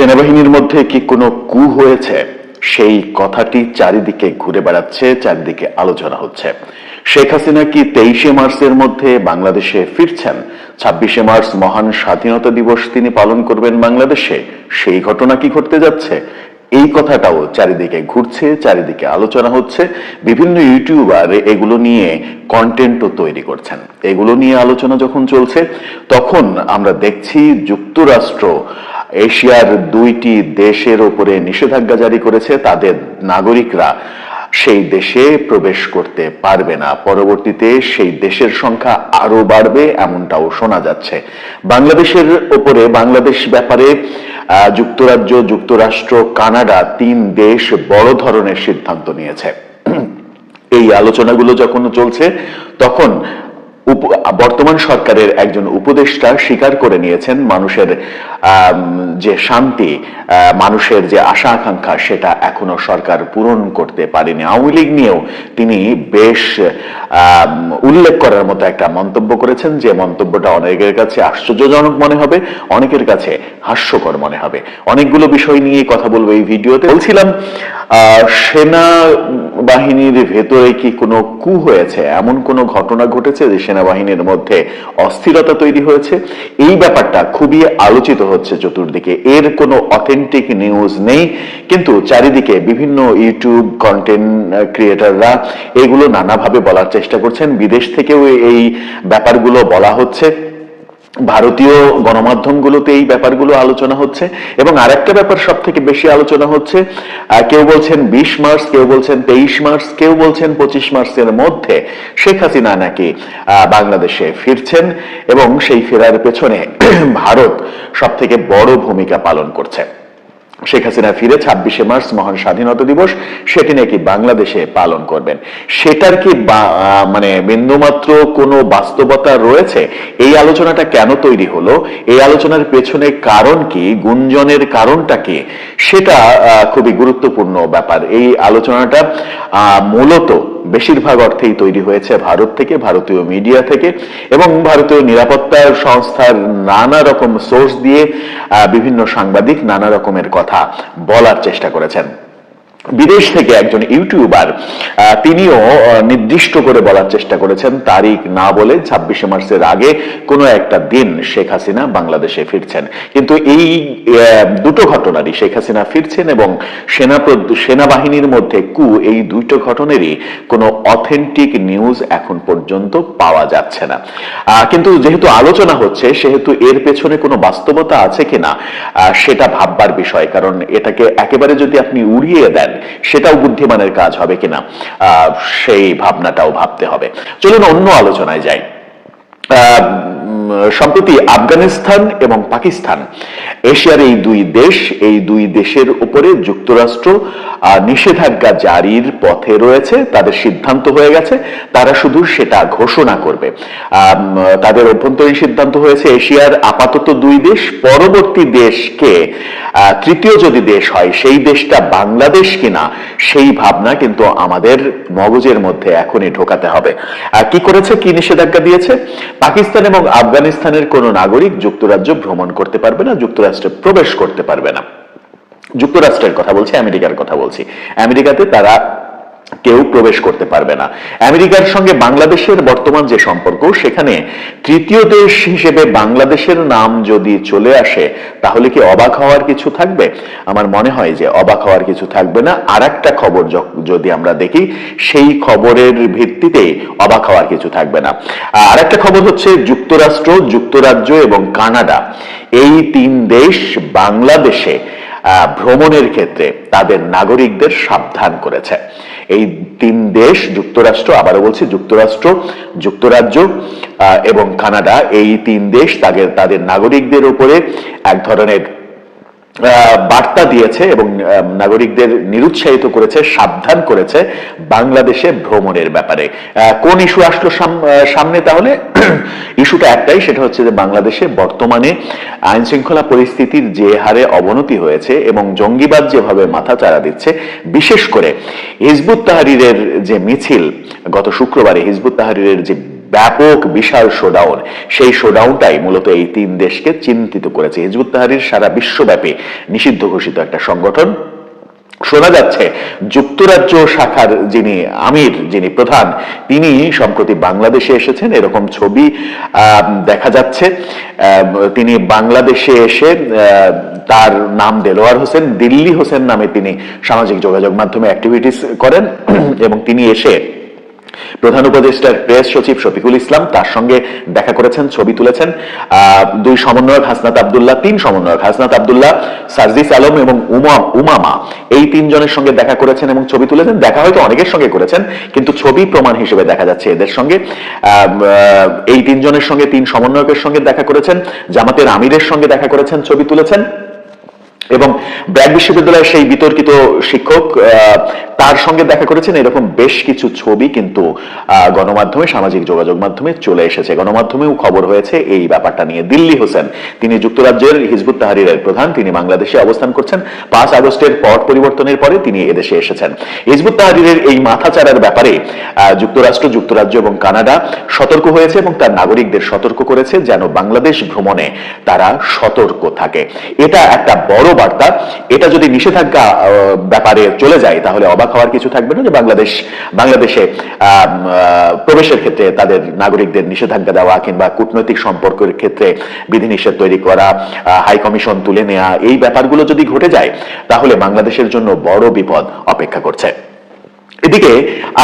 সেনাবাহিনীর মধ্যে কি কোনো কু হয়েছে? সেই কথাটি চারিদিকে ঘুরে বেড়াচ্ছে, চারিদিকে আলোচনা হচ্ছে। শেখ হাসিনা কি তেইশে মার্চের মধ্যে বাংলাদেশে ফিরছেন? ছাব্বিশে মার্চ মহান স্বাধীনতা দিবস তিনি পালন করবেন বাংলাদেশে? সেই ঘটনা কি ঘটতে যাচ্ছে? এই কথাটাও চারিদিকে ঘুরছে, চারিদিকে আলোচনা হচ্ছে। বিভিন্ন ইউটিউবার এগুলো নিয়ে কন্টেন্টও তৈরি করছেন। এগুলো নিয়ে আলোচনা যখন চলছে, তখন আমরা দেখছি যুক্তরাষ্ট্র এশিয়ার দুইটি দেশের ওপরে নিষেধাজ্ঞা জারি করেছে, তাদের নাগরিকরা সেই দেশে প্রবেশ করতে পারবে না। পরবর্তীতে সেই দেশের সংখ্যা আরও বাড়বে, এমনটাও শোনা যাচ্ছে। বাংলাদেশের ওপরে, বাংলাদেশ ব্যাপারে যুক্তরাজ্য, যুক্তরাষ্ট্র, কানাডা তিন দেশ বড় ধরনের সিদ্ধান্ত নিয়েছে। এই আলোচনাগুলো যখন চলছে, তখন বর্তমান সরকারের একজন উপদেষ্টা স্বীকার করে নিয়েছেন মানুষের যে শান্তি মানুষের যে আশা আকাঙ্ক্ষা, সেটা এখনও সরকার পূরণ করতে পারেনি। আওয়ামী লীগ নিয়েও তিনি বেশ উল্লেখ করার মতো একটা মন্তব্য করেছেন, যে মন্তব্যটা অনেকের কাছে আশ্চর্যজনক মনে হবে, অনেকের কাছে হাস্যকর মনে হবে। অনেকগুলো বিষয় নিয়ে কথা বলব এই ভিডিওতে। বলছিলাম সেনা বাহিনীর ভেতরে কি কোনো কু হয়েছে? এমন কোনো ঘটনা ঘটেছে যে সেনাবাহিনীর মধ্যে অস্থিরতা তৈরি হয়েছে? এই ব্যাপারটা খুবই আলোচিত হচ্ছে চতুর্দিকে। এর কোনো অথেন্টিক নিউজ নেই। কিন্তু চারিদিকে বিভিন্ন ইউটিউব কন্টেন্ট ক্রিয়েটাররা এগুলো নানাভাবে বলার চেষ্টা করছেন। বিদেশ থেকেও এই ব্যাপারগুলো বলা হচ্ছে। ভারতীয় গণমাধ্যমগুলোতে এই ব্যাপারগুলো আলোচনা হচ্ছে এবং আরেকটা ব্যাপার সব থেকে বেশি আলোচনা হচ্ছে কেউ বলছেন বিশ মার্চ, কেউ বলছেন তেইশ মার্চ, কেউ বলছেন পঁচিশ মার্চের মধ্যে শেখ হাসিনা নাকি বাংলাদেশে ফিরছেন এবং সেই ফেরার পেছনে ভারত সব থেকে বড় ভূমিকা পালন করছে। শেখ হাসিনা ফিরে ছাব্বিশে মার্চ মহান স্বাধীনতা দিবস, সেটি নাকি বাংলাদেশে পালন করবেন? সেটার কি মানে বিন্দুমাত্র কোনো বাস্তবতা রয়েছে? এই আলোচনাটা কেন তৈরি হলো? এই আলোচনার পেছনে কারণ কি? গুঞ্জনের কারণটা কি? সেটা খুবই গুরুত্বপূর্ণ ব্যাপার। এই আলোচনাটা মূলত বেশিরভাগ অর্থেই তৈরি হয়েছে ভারত থেকে, ভারতীয় মিডিয়া থেকে এবং ভারতীয় নিরাপত্তা সংস্থার নানা রকম সোর্স দিয়ে বিভিন্ন সাংবাদিক নানা রকমের কথা বলার চেষ্টা করেছেন। বিদেশ থেকে একজন ইউটিউবার তিনিও নির্দিষ্ট করে বলার চেষ্টা করেছেন তারিখ না বলে ছাব্বিশে মার্চের আগে কোনো একটা দিন শেখ হাসিনা বাংলাদেশে ফিরছেন। কিন্তু এই দুটো ঘটনারই শেখ হাসিনা ফিরছেন এবং সেনা সেনাবাহিনীর মধ্যে কু এই দুটো ঘটনারই কোনো অথেন্টিক নিউজ এখন পর্যন্ত পাওয়া যাচ্ছে না। কিন্তু যেহেতু আলোচনা হচ্ছে, সেহেতু এর পেছনে কোনো বাস্তবতা আছে কিনা সেটা ভাববার বিষয়। কারণ এটাকে একেবারে যদি আপনি উড়িয়ে দেন সেটাও বুদ্ধিমানের কাজ হবে কিনা? সেই ভাবনাটাও ভাবতে হবে। চলুন অন্য আলোচনায় যাই। সম্প্রতি আফগানিস্তান এবং পাকিস্তান, এশিয়ার এই দুই দেশ, এই দুই দেশের উপরে যুক্তরাষ্ট্র নিষেধাজ্ঞা জারির পথে রয়েছে, তাদের সিদ্ধান্ত হয়ে গেছে, তারা শুধু সেটা ঘোষণা করবে। তাদের অভ্যন্তরীণ সিদ্ধান্ত হয়েছে, এশিয়ার আপাতত দুই দেশ, পরবর্তী দেশকে তৃতীয় যদি দেশ হয়, সেই দেশটা বাংলাদেশ কিনা, সেই ভাবনা কিন্তু আমাদের মগজের মধ্যে এখনই ঢোকাতে হবে। কি করেছে, কি নিষেধাজ্ঞা দিয়েছে? পাকিস্তান এবং আফগানিস্তানের কোন নাগরিক যুক্তরাজ্য ভ্রমণ করতে পারবে না, যুক্তরাষ্ট্রে প্রবেশ করতে পারবে না। যুক্তরাষ্ট্রের কথা বলছি, আমেরিকার কথা বলছি। আমেরিকাতে তারা কেউ প্রবেশ করতে পারবে না। আমেরিকার সঙ্গে বাংলাদেশের বর্তমান যে সম্পর্ক, সেখানে তৃতীয় দেশ হিসেবে বাংলাদেশের নাম যদি চলে আসে, তাহলে কি অবাক হওয়ার কিছু থাকবে? আমার মনে হয় যে অবাক হওয়ার কিছু থাকবে না। আর একটা খবর যদি আমরা দেখি, সেই খবরের ভিত্তিতে অবাক হওয়ার কিছু থাকবে না। আর একটা খবর হচ্ছে যুক্তরাষ্ট্র, যুক্তরাজ্য এবং কানাডা। এই তিন দেশ বাংলাদেশে ভ্রমণের ক্ষেত্রে তাদের নাগরিকদের সাবধান করেছে। এই তিন দেশ, যুক্তরাষ্ট্র, আবারও বলছি যুক্তরাষ্ট্র, যুক্তরাজ্য এবং কানাডা, এই তিন দেশ তাদের তাদের নাগরিকদের উপরে এক ধরনের বার্তা দিয়েছে এবং নাগরিকদের নিরুৎসাহিত করেছে, সাবধান করেছে বাংলাদেশে ভ্রমণের ব্যাপারে। কোন ইস্যু আসলো সামনে তাহলে? ইস্যুটা একটাই, সেটা হচ্ছে যে বাংলাদেশে বর্তমানে আইন শৃঙ্খলা পরিস্থিতির যে হারে অবনতি হয়েছে এবং জঙ্গিবাদ যেভাবে মাথা চাড়া দিচ্ছে, বিশেষ করে হিজবুত তাহারিরের যে মিছিল, গত শুক্রবারে হিজবুত তাহারিরের যে ব্যাপক বিশাল শোডাউন সেই শোডাউনটাই মূলত এই তিন দেশকে চিন্তিত করেছে। হিজবুত তাহারির সারা বিশ্বব্যাপী নিষিদ্ধ ঘোষিত একটা সংগঠন। শোনা যাচ্ছে, যুক্তরাজ্য শাখার যিনি আমির, যিনি প্রধান, তিনি সম্প্রতি বাংলাদেশে এসেছেন। এরকম ছবি দেখা যাচ্ছে। তিনি বাংলাদেশে এসে তার নাম দেলোয়ার হোসেন, দিল্লি হোসেন নামে তিনি সামাজিক যোগাযোগ মাধ্যমে অ্যাক্টিভিটিস করেন। এবং তিনি এসে প্রধান উপদেষ্টার প্রেস সচিব শফিকুল ইসলাম তার সঙ্গে দেখা করেছেন, ছবি তুলেছেন। দুই সমন্বয়ক হাসনাত আবদুল্লাহ, তিন সমন্বয়ক হাসনাত আবদুল্লাহ, সার্জিস আলম এবং উমা, উমামা, এই তিনজনের সঙ্গে দেখা করেছেন এবং ছবি তুলেছেন। দেখা হয়তো অনেকের সঙ্গে করেছেন, কিন্তু ছবি প্রমাণ হিসেবে দেখা যাচ্ছে এদের সঙ্গে। এই তিনজনের সঙ্গে, তিন সমন্বয়কের সঙ্গে দেখা করেছেন, জামাতের আমিরের সঙ্গে দেখা করেছেন, ছবি তুলেছেন। এবং ব্র্যাক বিশ্ববিদ্যালয়ের সেই বিতর্কিত শিক্ষক তার সঙ্গে দেখা করেছেন এরকম বেশ কিছু ছবি কিন্তু গণমাধ্যমে, সামাজিক যোগাযোগ মাধ্যমে চলে এসেছে। গণমাধ্যমেও খবর হয়েছে এই ব্যাপারটা নিয়ে। দিল্লি হোসেন, তিনি যুক্তরাজ্যের হিজবুত তাহারিরের প্রধান, তিনি বাংলাদেশে অবস্থান করছেন। পাঁচ আগস্টের পট পরিবর্তনের পরে তিনি এদেশে এসেছেন। হিজবুত তাহারিরের এই মাথাচাড়ার ব্যাপারে যুক্তরাষ্ট্র, যুক্তরাজ্য এবং কানাডা সতর্ক হয়েছে এবং তার নাগরিকদের সতর্ক করেছে যেন বাংলাদেশ ভ্রমণে তারা সতর্ক থাকে। এটা একটা বড় বার্তা। এটা যদি নিষেধাজ্ঞা ব্যাপারে চলে যায়, তাহলে অবাক হওয়ার কিছু থাকবে না যে বাংলাদেশ, বাংলাদেশে প্রবেশের ক্ষেত্রে তাদের নাগরিকদের নিষেধাজ্ঞা দেওয়া কিংবা কূটনৈতিক সম্পর্কের ক্ষেত্রে বিধিনিষেধ তৈরি করা হাই কমিশন তুলে নেওয়া এই ব্যাপারগুলো যদি ঘটে যায়, তাহলে বাংলাদেশের জন্য বড় বিপদ অপেক্ষা করছে। এদিকে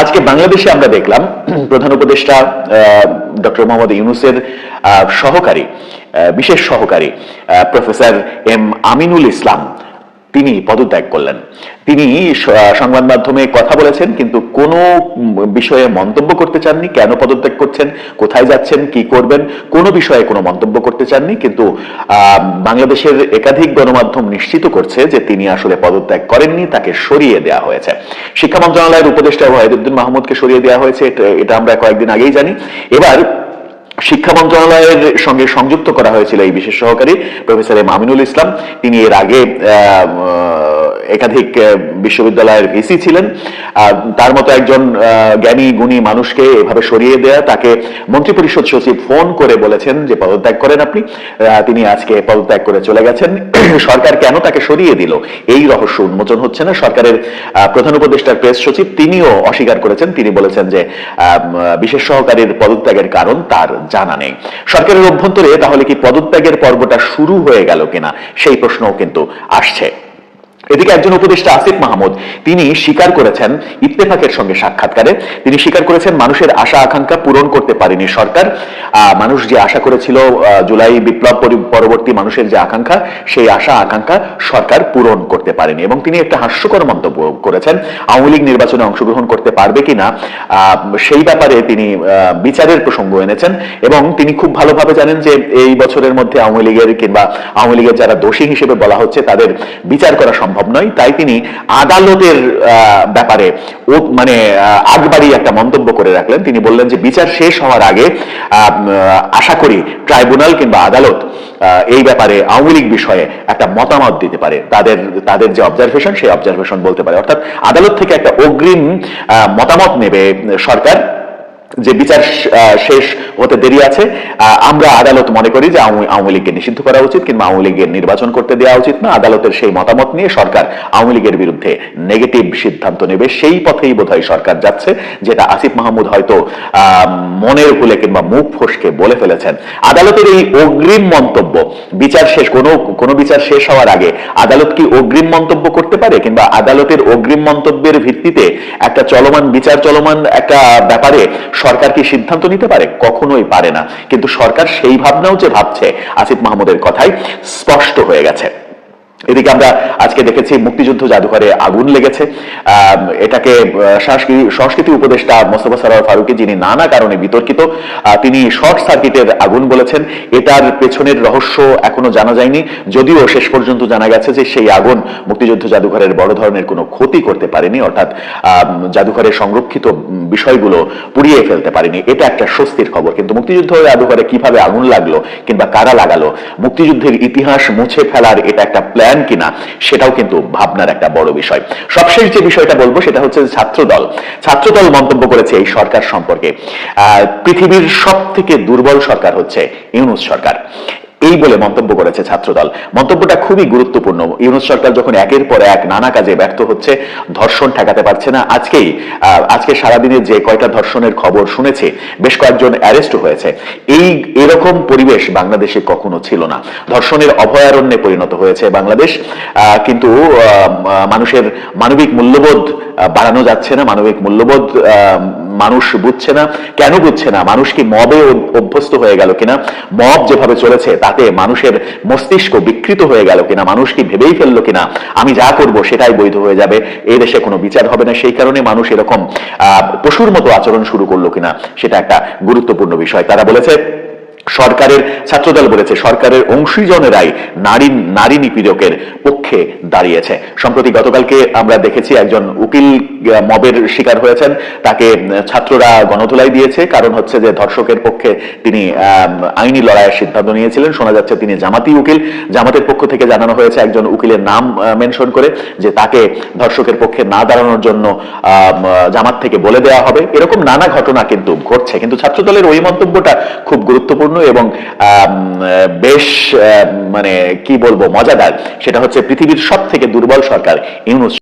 আজকে বাংলাদেশে আমরা দেখলাম প্রধান উপদেষ্টা ডক্টর মোহাম্মদ ইউনুসের সহকারী বিশেষ সহকারী প্রফেসর এম আমিনুল ইসলাম। তিনি পদত্যাগ করলেন। তিনি সংবাদ মাধ্যমে কথা বলেছেন, কিন্তু কোনো বিষয়ে মন্তব্য করতে চাননি। কেন পদত্যাগ করছেন? কোথায় যাচ্ছেন? কি করবেন? কোনো বিষয়ে কোনো মন্তব্য করতে চাননি, কিন্তু বাংলাদেশের একাধিক গণমাধ্যম নিশ্চিত করছে যে তিনি আসলে পদত্যাগ করেননি, তাকে সরিয়ে দেওয়া হয়েছে। শিক্ষা মন্ত্রণালয়ের উপদেষ্টা ওয়াহিদুদ্দিন মাহমুদকে সরিয়ে দেওয়া হয়েছে এটা আমরা কয়েকদিন আগেই জানি। এবার শিক্ষা মন্ত্রণালয়ের সঙ্গে সংযুক্ত করা হয়েছিল এই বিশেষ সহকারী প্রফেসর এম আমিনুল ইসলাম। তিনি এর আগে একাধিক বিশ্ববিদ্যালয়ের ভিসি ছিলেন। তার মতো একজন জ্ঞানী, গুণী মানুষকে এভাবে সরিয়ে দেয়া, তাকে মন্ত্রিপরিষদ সচিব ফোন করে বলেছেন যে, পদত্যাগ করেন আপনি। তিনি আজকে পদত্যাগ করে চলে গেছেন। সরকার কেন তাকে সরিয়ে দিল? এই রহস্য উন্মোচন হচ্ছে না। সরকারের প্রধান উপদেষ্টার প্রেস সচিব তিনিও অস্বীকার করেছেন। তিনি বলেছেন যে বিশেষ সহকারীর পদত্যাগের কারণ তার জানা নেই। সরকারের অভ্যন্তরে তাহলে কি পদত্যাগের পর্বটা শুরু হয়ে গেল কিনা? সেই প্রশ্নও কিন্তু আসছে। এদিকে একজন উপদেষ্টা আসিফ মাহমুদ, তিনি স্বীকার করেছেন ইত্তেফাকের সঙ্গে সাক্ষাৎকারে। তিনি স্বীকার করেছেন মানুষের আশা আকাঙ্ক্ষা পূরণ করতে পারেনি সরকার। মানুষ যে আশা করেছিল জুলাই বিপ্লব পরবর্তী মানুষের যে আকাঙ্ক্ষা, সেই আশা আকাঙ্ক্ষা সরকার পূরণ করতে পারেনি এবং তিনি একটা হাস্যকর মন্তব্য করেছেন, আওয়ামী লীগ নির্বাচনে অংশগ্রহণ করতে পারবে কিনা সেই ব্যাপারে তিনি বিচারের প্রসঙ্গ এনেছেন এবং তিনি খুব ভালোভাবে জানেন যে এই বছরের মধ্যে আওয়ামী লীগের কিংবা আওয়ামী লীগের যারা দোষী হিসেবে বলা হচ্ছে, তাদের বিচার করা সম্ভব নয়। তাই তিনি আদালতের ব্যাপারে মানে আগবাড়ি একটা মন্তব্য করে রাখলেন। তিনি বললেন যে, বিচার শেষ হওয়ার আগে আশা করি ট্রাইব্যুনাল কিংবা আদালত এই ব্যাপারে আওয়ামী লীগ বিষয়ে একটা মতামত দিতে পারে। তাদের তাদের যে অবজারভেশন সেই অবজারভেশন বলতে পারে। অর্থাৎ আদালত থেকে একটা অগ্রিম মতামত নেবে সরকার। যে বিচার শেষ হতে দেরি আছে আমরা আদালত মনে করি যে আওয়ামী লীগকে নিষিদ্ধ করা উচিত কিংবা আওয়ামী লীগের নির্বাচন করতে দেওয়া উচিত না। আদালতের সেই মতামত নিয়ে সরকার আওয়ামী লীগের বিরুদ্ধে নেগেটিভ সিদ্ধান্ত নেবে। সেই পথেই বোধহয় সরকার যাচ্ছে, যেটা আসিফ মাহমুদ হয়তো মনের ভুলে কিংবা মুখ ফসকে বলে ফেলেছেন। আদালতের এই অগ্রিম মন্তব্য, বিচার শেষ কোনো কোনো বিচার শেষ হওয়ার আগে আদালত কি অগ্রিম মন্তব্য করতে পারে? কিংবা আদালতের অগ্রিম মন্তব্যের ভিত্তিতে একটা চলমান বিচার চলমান একটা ব্যাপারে সরকার কি সিদ্ধান্ত নিতে পারে? কখনোই পারে না। কিন্তু সরকার সেই ভাবনাও যে ভাবছে, আসিফ মাহমুদের কথাই স্পষ্ট হয়ে গেছে। এদিকে আমরা আজকে দেখেছি মুক্তিযুদ্ধ জাদুঘরে আগুন লেগেছে। এটাকে সংস্কৃতি উপদেষ্টা মোস্তফা সরোয়ার ফারুকি, যিনি নানা কারণে বিতর্কিত তিনি শর্ট সার্কিটের আগুন বলেছেন। এটার পেছনের রহস্য এখনও জানা যায়নি। যদিও শেষ পর্যন্ত জানা গেছে যে সেই আগুন মুক্তিযুদ্ধ জাদুঘরের বড় ধরনের কোনো ক্ষতি করতে পারেনি, অর্থাৎ জাদুঘরের সংরক্ষিত বিষয়গুলো পুড়িয়ে ফেলতে পারেনি। এটা একটা স্বস্তির খবর। কিন্তু মুক্তিযুদ্ধ জাদুঘরে কীভাবে আগুন লাগল কিংবা কারা লাগালো, মুক্তিযুদ্ধের ইতিহাস মুছে ফেলার এটা একটা প্ল্যান দেন কিনা, সেটাও কিন্তু ভাবনার একটা বড় বিষয়। সবশেষ যে বিষয়টা বলব, সেটা হচ্ছে ছাত্রদল। ছাত্রদল মন্তব্য করেছে এই সরকার সম্পর্কে। পৃথিবীর সব থেকে দুর্বল সরকার হচ্ছে ইউনুস সরকার। এই বলে মন্তব্য করেছে ছাত্রদল। মন্তব্যটা খুবই গুরুত্বপূর্ণ। ইউনুস সরকার যখন একের পর এক নানা কাজে ব্যর্থ হচ্ছে, ধর্ষণ ঠেকাতে পারছে না। আজকেই আজকে সারাদিনে যে কয়টা ধর্ষণের খবর শুনেছে, বেশ কয়েকজন অ্যারেস্ট হয়েছে। এই, এরকম পরিবেশ বাংলাদেশে কখনো ছিল না। ধর্ষণের অভয়ারণ্যে পরিণত হয়েছে বাংলাদেশ। কিন্তু মানুষের মানবিক মূল্যবোধ বাড়ানো যাচ্ছে না। মানবিক মূল্যবোধ মানুষ বুঝছে না। কেন বুঝছে না? মানুষ কি মবে অভ্যস্ত হয়ে গেল কিনা? মব যেভাবে চলেছে, তাতে মানুষের মস্তিষ্ক বিকৃত হয়ে গেল কিনা? মানুষ কি ভেবেই ফেলল কিনা? আমি যা করব সেটাই বৈধ হয়ে যাবে। এই দেশে কোনো বিচার হবে না। সেই কারণে মানুষ এরকম পশুর মতো আচরণ শুরু করল কিনা? সেটা একটা গুরুত্বপূর্ণ বিষয়। তারা বলেছে সরকারের ছাত্রদল বলেছে, সরকারের অংশীজনেরাই নারী নারী নিপীড়কের পক্ষে দাঁড়িয়েছে। সম্প্রতি গতকালকে আমরা দেখেছি একজন উকিল মবের শিকার হয়েছেন। তাকে ছাত্ররা গণধোলাই দিয়েছে। কারণ হচ্ছে যে ধর্ষকের পক্ষে তিনি আইনি লড়াইয়ের সিদ্ধান্ত নিয়েছিলেন। শোনা যাচ্ছে তিনি জামাতি উকিল। জামাতের পক্ষ থেকে জানানো হয়েছে একজন উকিলের নাম মেনশন করে যে তাকে ধর্ষকের পক্ষে না দাঁড়ানোর জন্য জামাত থেকে বলে দেওয়া হবে। এরকম নানা ঘটনা কিন্তু ঘটছে। কিন্তু ছাত্রদলের ওই মন্তব্যটা খুব গুরুত্বপূর্ণ। এবং বেশ মানে কি বলব মজাদার। সেটা হচ্ছে পৃথিবীর সব থেকে দুর্বল সরকার ইউনুস।